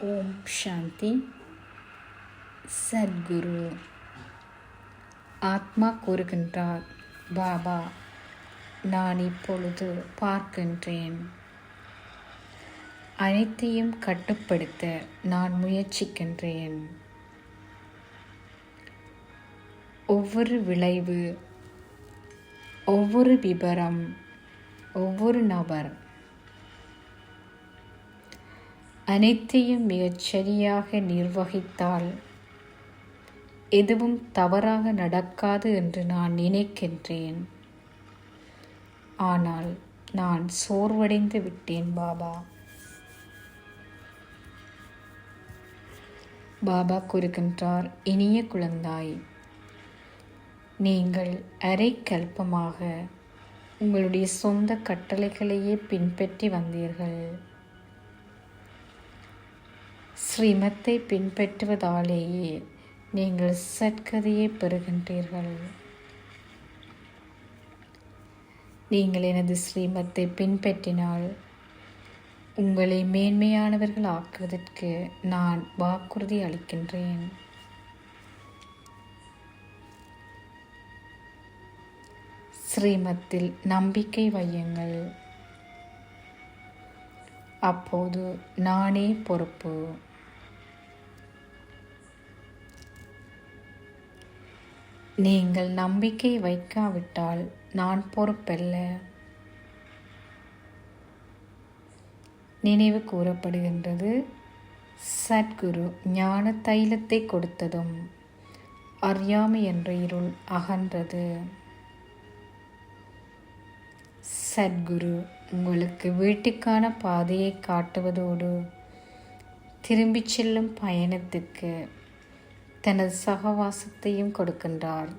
ஓம் சாந்தி சத்குரு ஆத்மா கூறுகின்றார் பாபா நான் இப்பொழுது பார்க்கின்றேன்। அனைத்தையும் கட்டுப்படுத்த நான் முயற்சிக்கின்றேன். ஒவ்வொரு விளைவு ஒவ்வொரு விபரம் ஒவ்வொரு நபர் அனைத்தையும் மிகச்சரியாக நிர்வகித்தால் எதுவும் தவறாக நடக்காது என்று நான் நினைக்கின்றேன். ஆனால் நான் சோர்வடைந்து விட்டேன் பாபா. பாபா கூறுகின்றார் இனிய குழந்தாய் நீங்கள் அரை கல்பமாக உங்களுடைய சொந்த கட்டளைகளையே பின்பற்றி வந்தீர்கள். ஸ்ரீமத்தை பின்பற்றுவதாலேயே நீங்கள் சற்கதையை பெறுகின்றீர்கள். நீங்கள் எனது ஸ்ரீமத்தை பின்பற்றினால் உங்களை மேன்மையானவர்கள் ஆக்குவதற்கு நான் வாக்குறுதி அளிக்கின்றேன். ஸ்ரீமத்தில் நம்பிக்கை வையுங்கள். அப்போது நானே பொறுப்பு. நீங்கள் நம்பிக்கை வைக்காவிட்டால் நான் பொறுப்பல்ல. நினைவு கூறப்படுகின்றது. சத்குரு ஞான தைலத்தை கொடுத்ததும் அறியாமை என்ற இருள் அகன்றது. சத்குரு உங்களுக்கு வீட்டுக்கான பாதையை காட்டுவதோடு திரும்பிச் செல்லும் பயணத்துக்கு தனது சகவாசத்தையும் கொடுக்கின்றார்.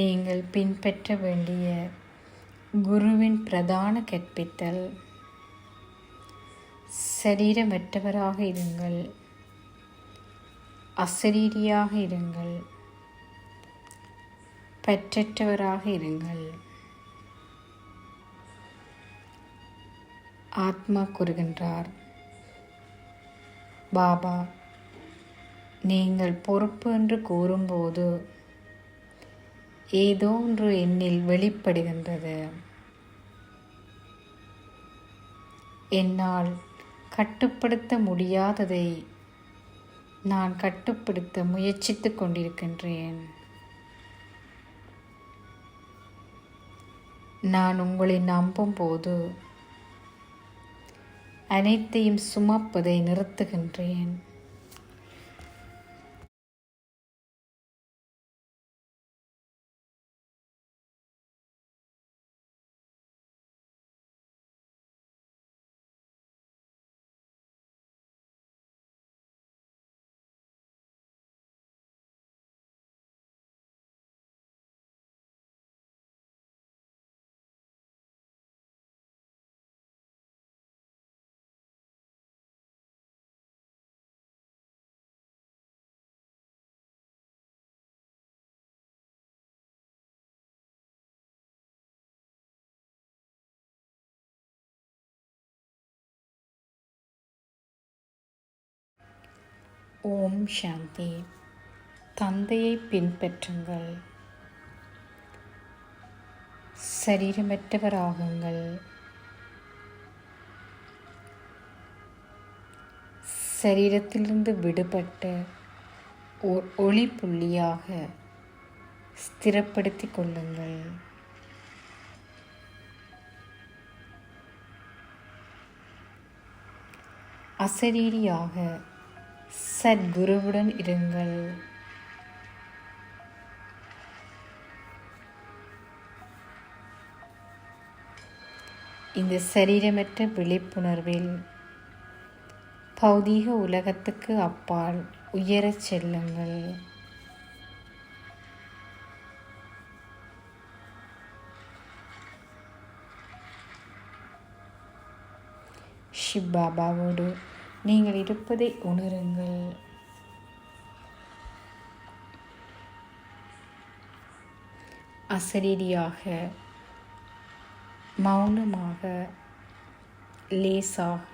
நீங்கள் பின்பற்ற வேண்டிய குருவின் பிரதான கற்பித்தல் சரீரமற்றவராக இருங்கள் அசரீரியாக இருங்கள் பற்றற்றவராக இருங்கள். ஆத்மா கூறுகின்றார். பாபா நீங்கள் பொறுப்பு என்று கூறும்போது ஏதோ ஒன்று என்னில் வெளிப்படுகின்றது. என்னால் கட்டுப்படுத்த முடியாததை நான் கட்டுப்படுத்த முயற்சித்து கொண்டிருக்கின்றேன். நான் உங்களை நம்பும் போது அனைத்தையும் சுமப்பதை நிறுத்துகின்றேன். ஓம் சாந்தி. தந்தையை பின்பற்றுங்கள். சரீரமற்றவராகுங்கள். சரீரத்திலிருந்து விடுபட்டு ஓர் ஒளி புள்ளியாக ஸ்திரப்படுத்திக் கொள்ளுங்கள். அசரீரியாக சத்குருவுடன் இருங்கள் இந்த சரீரமற்ற விழிப்புணர்வில் பௌதீக உலகத்துக்கு அப்பால் உயரச் செல்லுங்கள் ஷிப்பாபாவோடு நீங்கள் இருப்பதை உணருங்கள். அசரீரியாக மௌனமாக லேசாக.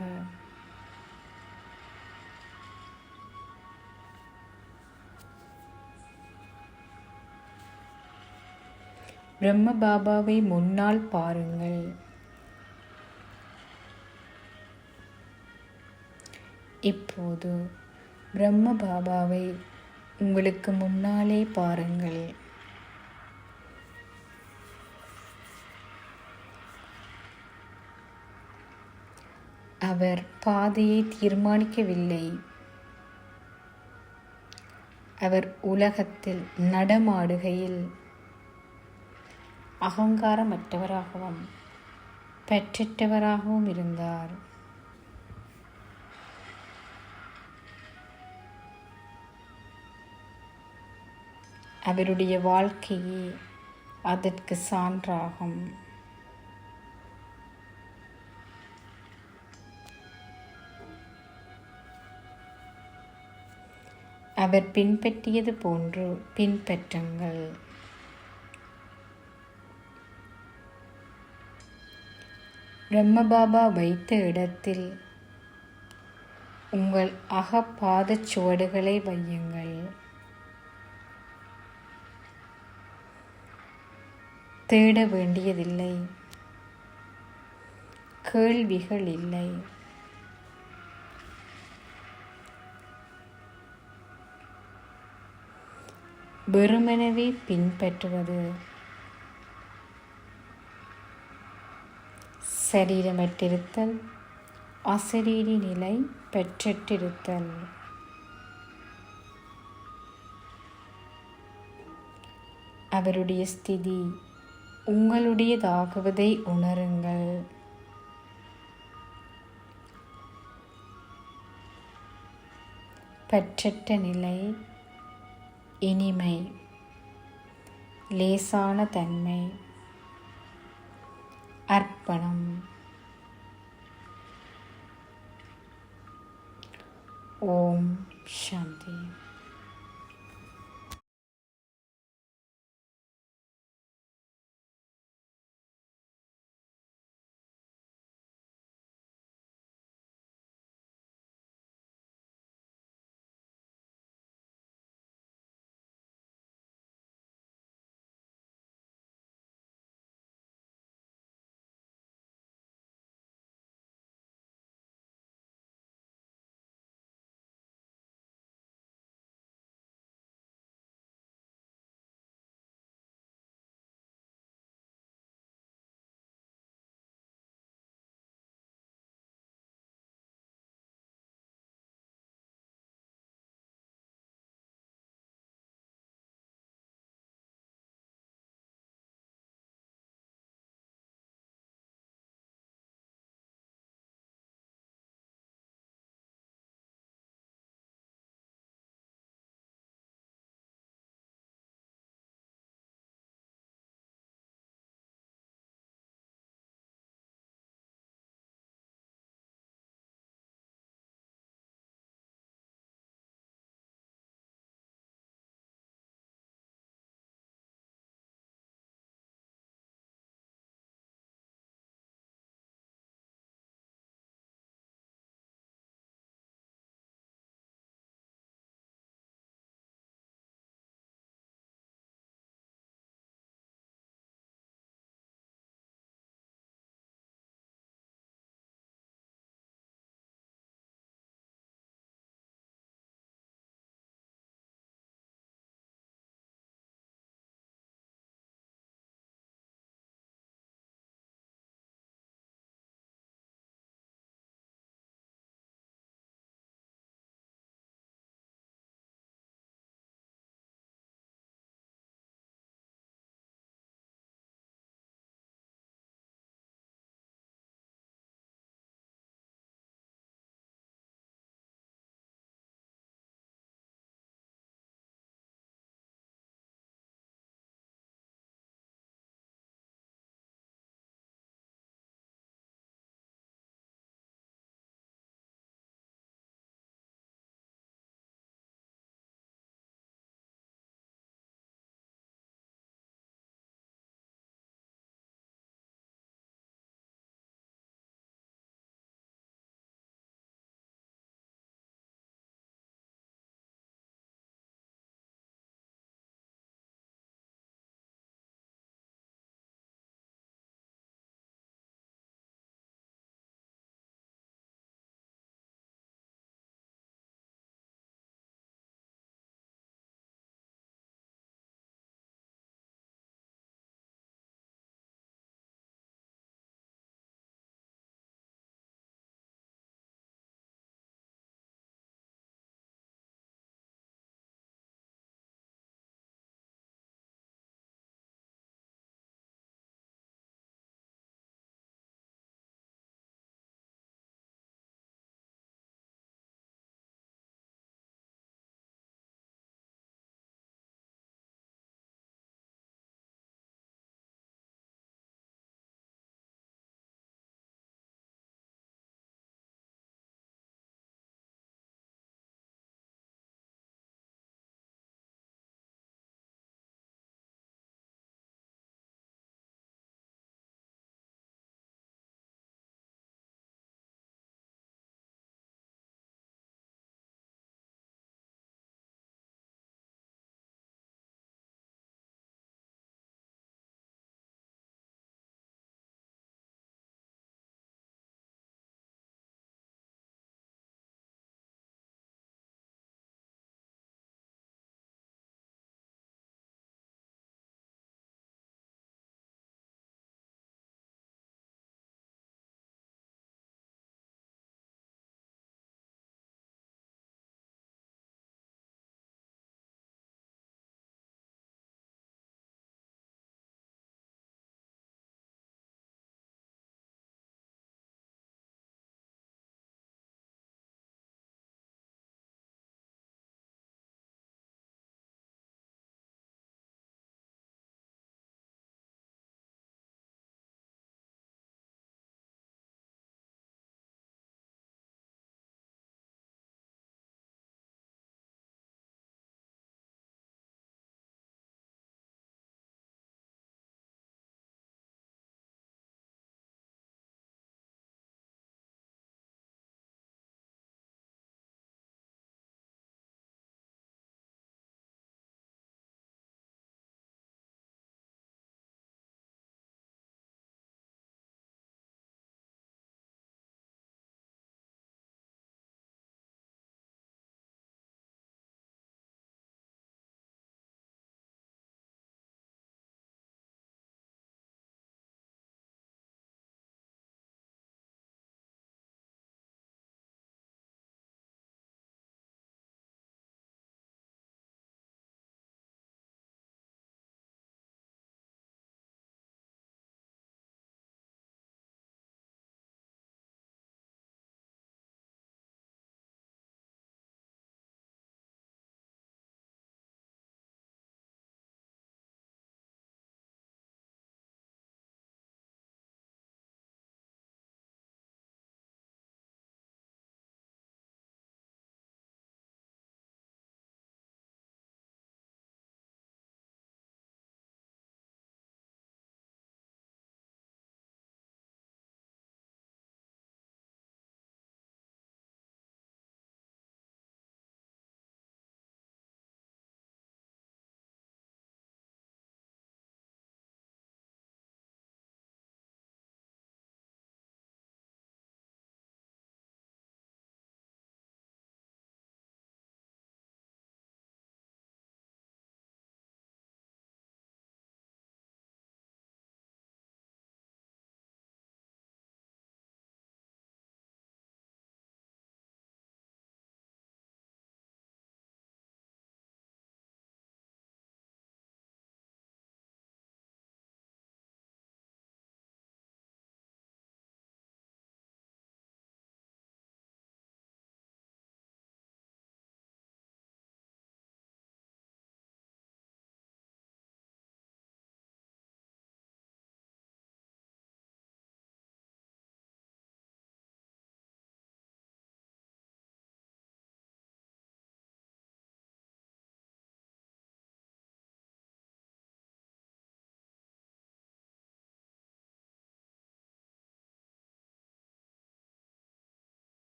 பிரம்ம பாபாவை முன்னால் பாருங்கள். இப்போது பிரம்ம பாபாவை உங்களுக்கு முன்னாலே பாருங்கள். அவர் பாதையை தீர்மானிக்கவில்லை. அவர் உலகத்தில் நடமாடுகையில் அகங்காரமற்றவராகவும் பெற்றற்றவராகவும் இருந்தார். அவருடைய வாழ்க்கையே அதற்கு சான்றாகும். அவர் பின்பற்றியது போன்று பின்பற்றுங்கள். பிரம்மபாபா வைத்த இடத்தில் உங்கள் அகப்பாதச் சுவடுகளை வையுங்கள். தேட வேண்டியதில்லை. கேள்விகள் இல்லை. வெறுமெனவே பின்பற்றுவது சரீரமற்றிருத்தல் அசரீரி நிலை பெற்றிருத்தல் அவருடைய ஸ்திதி உங்களுடையதாகுவதை உணருங்கள். பற்றற்ற நிலை இனிமை லேசான தன்மை அர்ப்பணம். ஓம் சாந்தி.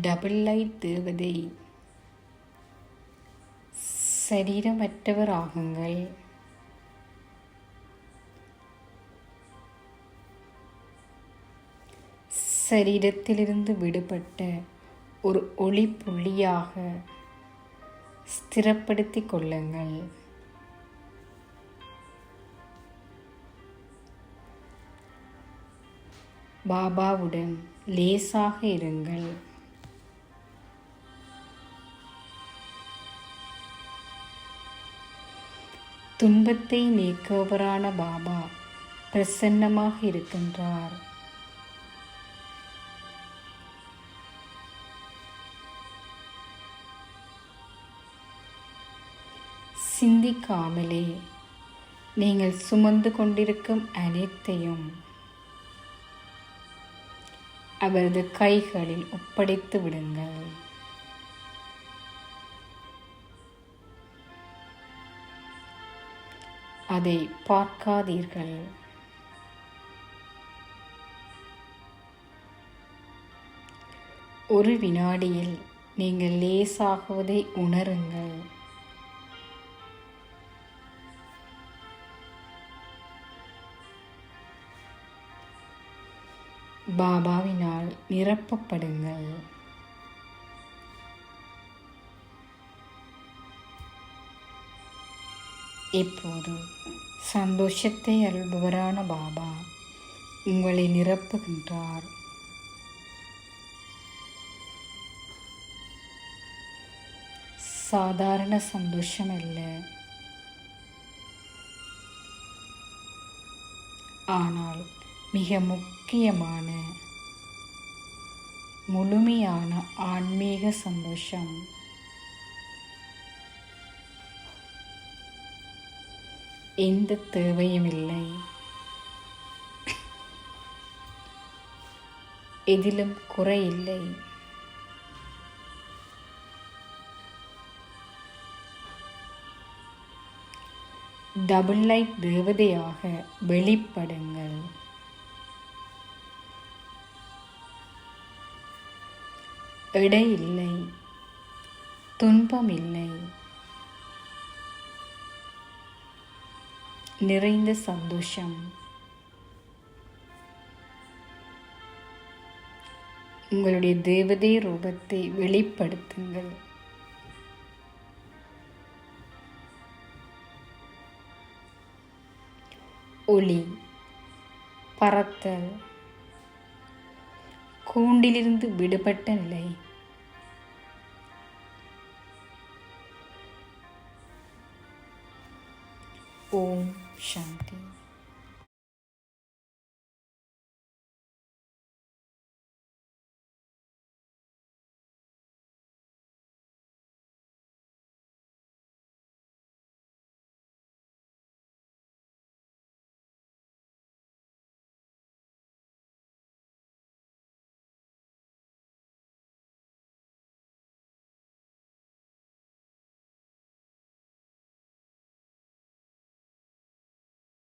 டபுள் லைட் தேவதை. சரீரமற்றவர் ஆகுங்கள் சரீரத்திலிருந்து விடுபட்ட ஒரு ஒளி புள்ளியாக ஸ்திரப்படுத்திக் கொள்ளுங்கள். பாபாவுடன் லேசாக இருங்கள். துன்பத்தை நீக்குபவரான பாபா பிரசன்னமாக இருக்கின்றார். சிந்திக்காமலே நீங்கள் சுமந்து கொண்டிருக்கும் அனைத்தையும் அவரது கைகளில் ஒப்படைத்து விடுங்கள். அதை பார்க்காதீர்கள். ஒரு வினாடியில் நீங்கள் லேசாகுவதை உணருங்கள். பாபாவினால் நிரப்பப்படுங்கள். இப்போது சந்தோஷத்தை அருள்பவரான பாபா உங்களை நிரப்புகின்றார். சாதாரண சந்தோஷம் அல்ல. ஆனால் மிக முக்கியமான முழுமையான ஆன்மீக சந்தோஷம். எந்த தேவையும் இல்லை. எதிலும் குறையில்லை டபுள் லைட் தேவதையாக வெளிப்படுங்கள். எடை இல்லை. துன்பம் இல்லை. நிறைந்த சந்தோஷம். உங்களுடைய தேவதை ரூபத்தை வெளிப்படுத்துங்கள். ஒளி பறத்தல் கூண்டிலிருந்து விடுபட்ட நிலை. ஓம். சாந்தி